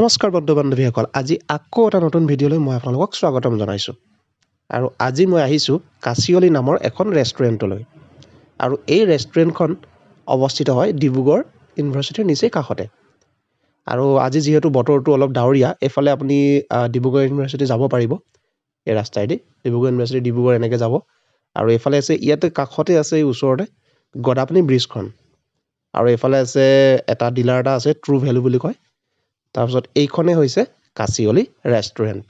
নমস্কাৰ বন্ধু বান্ধৱীসকল আজি আকৌ এটা নতুন ভিডিঅ'লৈ মই আপোনালোকক স্বাগতম জনাইছোঁ। আৰু আজি মই আহিছোঁ কাচিয়লি নামৰ এখন ৰেষ্টুৰেণ্টলৈ। আৰু এই ৰেষ্টুৰেণ্টখন অৱস্থিত হয় ডিব্ৰুগড় ইউনিভাৰ্চিটিৰ নিচেই কাষতে। আৰু আজি যিহেতু বতৰটো অলপ ডাৱৰীয়া এইফালে আপুনি ডিব্ৰুগড় ইউনিভাৰ্চিটি যাব পাৰিব। এই ৰাস্তাইদি ডিব্ৰুগড় ইউনিভাৰ্চিটি ডিব্ৰুগড় এনেকৈ যাব। আৰু এইফালে আছে ইয়াতে কাষতে আছে এই ওচৰতে গদাপানী ব্ৰিজখন। আৰু এইফালে আছে এটা ডিলাৰ এটা আছে ট্ৰু ভেলু বুলি কয়। তাৰপিছত এইখনেই হৈছে কাচিয়লি ৰেষ্টুৰেণ্ট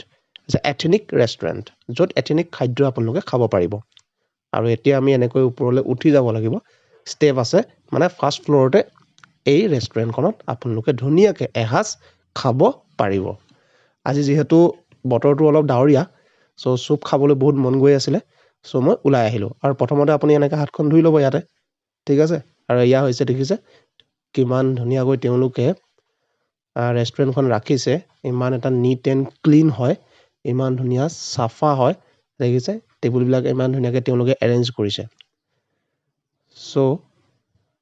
এথেনিক ৰেষ্টুৰেণ্ট য'ত এথেনিক খাদ্য আপোনালোকে খাব পাৰিব। আৰু এতিয়া আমি এনেকৈ ওপৰলৈ উঠি যাব লাগিব। ষ্টেপ আছে মানে ফাৰ্ষ্ট ফ্ল'ৰতে এই ৰেষ্টুৰেণ্টখনত আপোনালোকে ধুনীয়াকৈ এসাঁজ খাব পাৰিব। আজি যিহেতু বতৰটো অলপ ডাৱৰীয়া চ' চুপ খাবলৈ বহুত মন গৈ আছিলে চ' মই ওলাই আহিলোঁ। আৰু প্ৰথমতে আপুনি এনেকৈ হাতখন ধুই ল'ব ইয়াতে ঠিক আছে? আৰু এয়া হৈছে দেখিছে কিমান ধুনীয়াকৈ তেওঁলোকে ৰেষ্টুৰেণ্টখন ৰাখিছে। ইমান এটা নিট এণ্ড ক্লিন হয়। ইমান ধুনীয়া চাফা হয়। দেখিছে টেবুলবিলাক ইমান ধুনীয়াকৈ তেওঁলোকে এৰেঞ্জ কৰিছে। চ'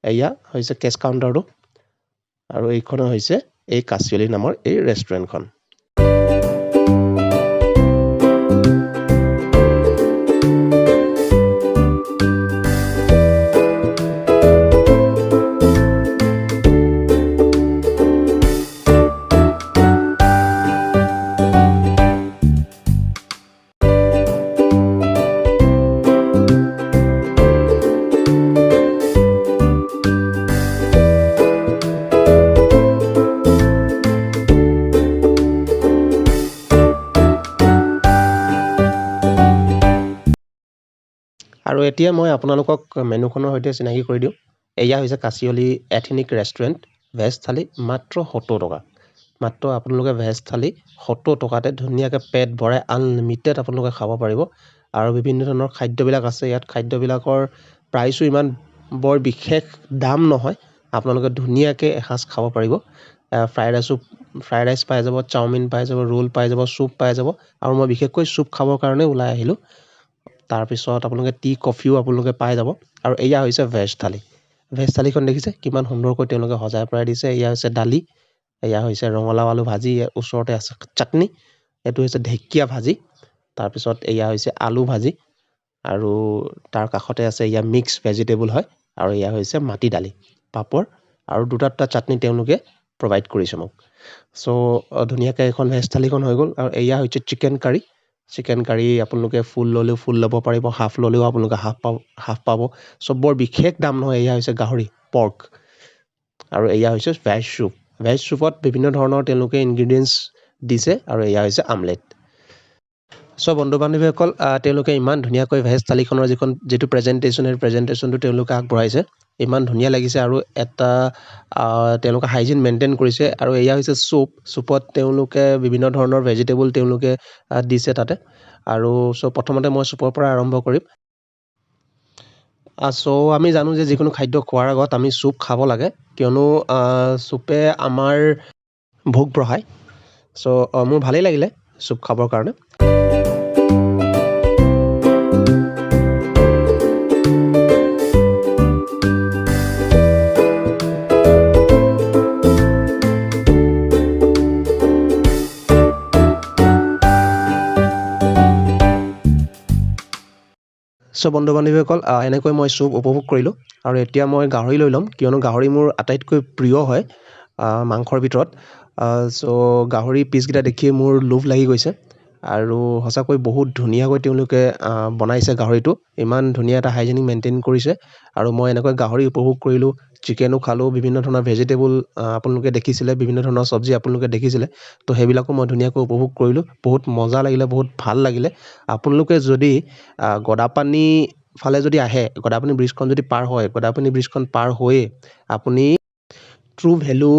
এয়া হৈছে কেছ কাউণ্টাৰটো আৰু এইখনে হৈছে এই কাচিয়লি নামৰ এই ৰেষ্টুৰেণ্টখন আৰু এতিয়া মই আপোনালোকক মেনুখনৰ সৈতে চিনাকি কৰি দিওঁ। এয়া হৈছে Kachiyoli ethnic restaurant veg thali মাত্ৰ সত্তৰ টকা। মাত্ৰ আপোনালোকে ভেজ থালি সত্তৰ টকাতে ধুনীয়াকৈ পেট ভৰাই আনলিমিটেড আপোনালোকে খাব পাৰিব। আৰু বিভিন্ন ধৰণৰ খাদ্যবিলাক আছে। ইয়াত খাদ্যবিলাকৰ প্ৰাইচো ইমান বৰ বিশেষ দাম নহয়। আপোনালোকে ধুনীয়াকৈ এসাঁজ খাব পাৰিব। ফ্ৰাইড ৰাইচো ফ্ৰাইড ৰাইচ পাই যাব চাওমিন পাই যাব ৰোল পাই যাব চুপ পাই যাব। আৰু মই বিশেষকৈ চুপ খাবৰ কাৰণে ওলাই আহিলোঁ। তাৰপিছত আপোনালোকে টি কফিও আপোনালোকে পাই যাব। আৰু এয়া হৈছে ভেজ থালি। ভেজ থালিখন দেখিছে? কিমান সুন্দৰকৈ তেওঁলোকে সজাই পৰাই দিছে। এয়া হৈছে দালি এয়া হৈছে ৰঙালাও আলু ভাজি ওচৰতে আছে চাটনি এইটো হৈছে ঢেকীয়া ভাজি তাৰপিছত এয়া হৈছে আলু ভাজি আৰু তাৰ কাষতে আছে এয়া মিক্স ভেজিটেবল হয় আৰু এয়া হৈছে মাটি দালি পাপৰ আৰু দুটা দুটা চাটনি তেওঁলোকে প্ৰভাইড কৰিছে মোক। চ' ধুনীয়াকৈ এখন ভেজ থালিখন হৈ গ'ল আৰু এয়া হৈছে চিকেন কাৰী চিকেন কাৰী আপোনালোকে ফুল ল'লেও ফুল ল'ব পাৰিব হাফ ল'লেও আপোনালোকে হাফ পাব হাফ পাব। চ' বৰ বিশেষ দাম নহয় এয়া হৈছে গাহৰি পৰ্ক আৰু এয়া হৈছে ভেজ চুপ ভেজ চুপত বিভিন্ন ধৰণৰ তেওঁলোকে ইনগ্ৰিডিয়েণ্টছ দিছে আৰু এয়া হৈছে আমলেট চ' বন্ধু বান্ধৱীসকল তেওঁলোকে ইমান ধুনীয়াকৈ ভেজ থালিখনৰ যিখন যিটো প্ৰেজেণ্টেশ্যন সেই প্ৰেজেণ্টেশ্যনটো তেওঁলোকে আগবঢ়াইছে। ইমান ধুনীয়া লাগিছে আৰু এটা তেওঁলোকে হাইজিন মেইনটেইন কৰিছে আৰু এয়া হৈছে চুপ চুপত তেওঁলোকে বিভিন্ন ধৰণৰ ভেজিটেবল তেওঁলোকে দিছে তাতে। আৰু চ' প্ৰথমতে মই চুপৰ পৰা আৰম্ভ কৰিম। চ' আমি জানো যে যিকোনো খাদ্য খোৱাৰ আগত আমি চুপ খাব লাগে। কিয়নো চুপে আমাৰ ভোক বঢ়ায়। চ' মোৰ ভালেই লাগিলে চুপ খাবৰ কাৰণে। চ' বন্ধু বান্ধৱীসকল এনেকৈ মই চুপ উপভোগ কৰিলোঁ আৰু এতিয়া মই গাহৰি লৈ ল'ম কিয়নো গাহৰি মোৰ আটাইতকৈ প্ৰিয় হয় মাংসৰ ভিতৰত। চ' গাহৰি পিচকেইটা দেখিয়ে মোৰ লোভ লাগি গৈছে। আৰু সঁচাকৈ বহুত ধুনীয়াকৈ তেওঁলোকে বনাইছে গাহৰিটো। ইমান ধুনীয়া এটা হাইজেনিক মেইনটেইন কৰিছে। আৰু মই এনেকৈ গাহৰি উপভোগ কৰিলোঁ চিকেনো খালোঁ বিভিন্ন ধৰণৰ ভেজিটেবল আপোনালোকে দেখিছিলে বিভিন্ন ধৰণৰ চব্জি আপোনালোকে দেখিছিলে। তো সেইবিলাকো মই ধুনীয়াকৈ উপভোগ কৰিলোঁ। বহুত মজা লাগিলে বহুত ভাল লাগিলে। আপোনালোকে যদি গদাপানী ফালে যদি আহে গদাপানী ব্ৰিজখন যদি পাৰ হয় গদাপানী ব্ৰিজখন পাৰ হৈয়ে আপুনি ট্ৰু ভেলু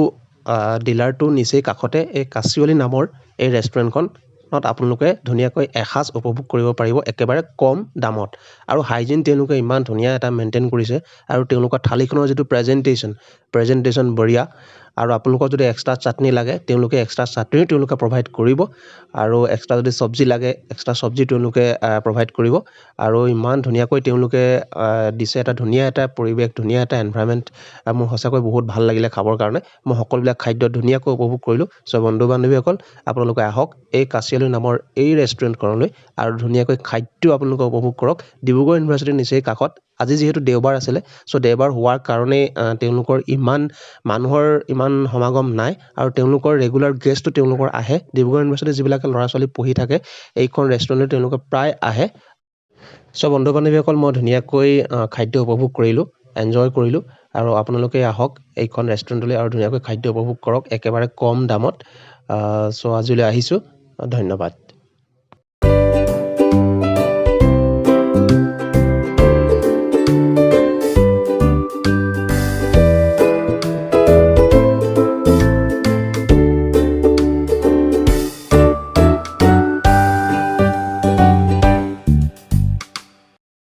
ডিলাৰটোৰ নিচেই কাষতে এই কাচিয়লি নামৰ এই ৰেষ্টুৰেণ্টখনত আপোনালোকে ধুনীয়াকৈ এসাঁজ উপভোগ কৰিব পাৰিব একেবাৰে কম দামত। আৰু হাইজিন তেওঁলোকে ইমান ধুনীয়া এটা মেইনটেইন কৰিছে। আৰু তেওঁলোকৰ থালিখনৰ যিটো প্ৰেজেণ্টেশ্যন প্ৰেজেণ্টেশ্যন বঢ়িয়া। আৰু আপোনালোকৰ যদি এক্সট্ৰা চাটনি লাগে তেওঁলোকে এক্সট্ৰা চাটনিও তেওঁলোকে প্ৰভাইড কৰিব আৰু এক্সট্ৰা যদি চব্জি লাগে এক্সট্ৰা চব্জি তেওঁলোকে প্ৰভাইড কৰিব আৰু ইমান ধুনীয়াকৈ তেওঁলোকে দিছে এটা ধুনীয়া এটা পৰিৱেশ ধুনীয়া এটা এনভাইৰমেণ্ট মোৰ সঁচাকৈ বহুত ভাল লাগিলে খাবৰ কাৰণে। মই সকলোবিলাক খাদ্য ধুনীয়াকৈ উপভোগ কৰিলোঁ। চ' বন্ধু বান্ধৱীসকল আপোনালোকে আহক এই কাচিয়লী নামৰ এই ৰেষ্টুৰেণ্টখনলৈ আৰু ধুনীয়াকৈ খাদ্য আপোনালোকে উপভোগ কৰক। ডিব্ৰুগড় ইউনিভাৰ্চিটিৰ নিচেই কাষত আজি যিহেতু দেওবাৰ আছিলে চ' দেওবাৰ হোৱাৰ কাৰণেই তেওঁলোকৰ ইমান মানুহৰ ইমান সমাগম নাই আৰু তেওঁলোকৰ ৰেগুলাৰ গেষ্টটো তেওঁলোকৰ আহে। ডিব্ৰুগড় ইউনিভাৰ্চিটিৰ যিবিলাক ল'ৰা ছোৱালী পঢ়ি থাকে এইখন ৰেষ্টুৰেণ্টলৈ তেওঁলোকে প্ৰায় আহে। চ' বন্ধু বান্ধৱীসকল মই ধুনীয়াকৈ খাদ্য উপভোগ কৰিলোঁ এনজয় কৰিলোঁ আৰু আপোনালোকে আহক এইখন ৰেষ্টুৰেণ্টলৈ আৰু ধুনীয়াকৈ খাদ্য উপভোগ কৰক একেবাৰে কম দামত। চ' আজিলৈ আহিছোঁ ধন্যবাদ।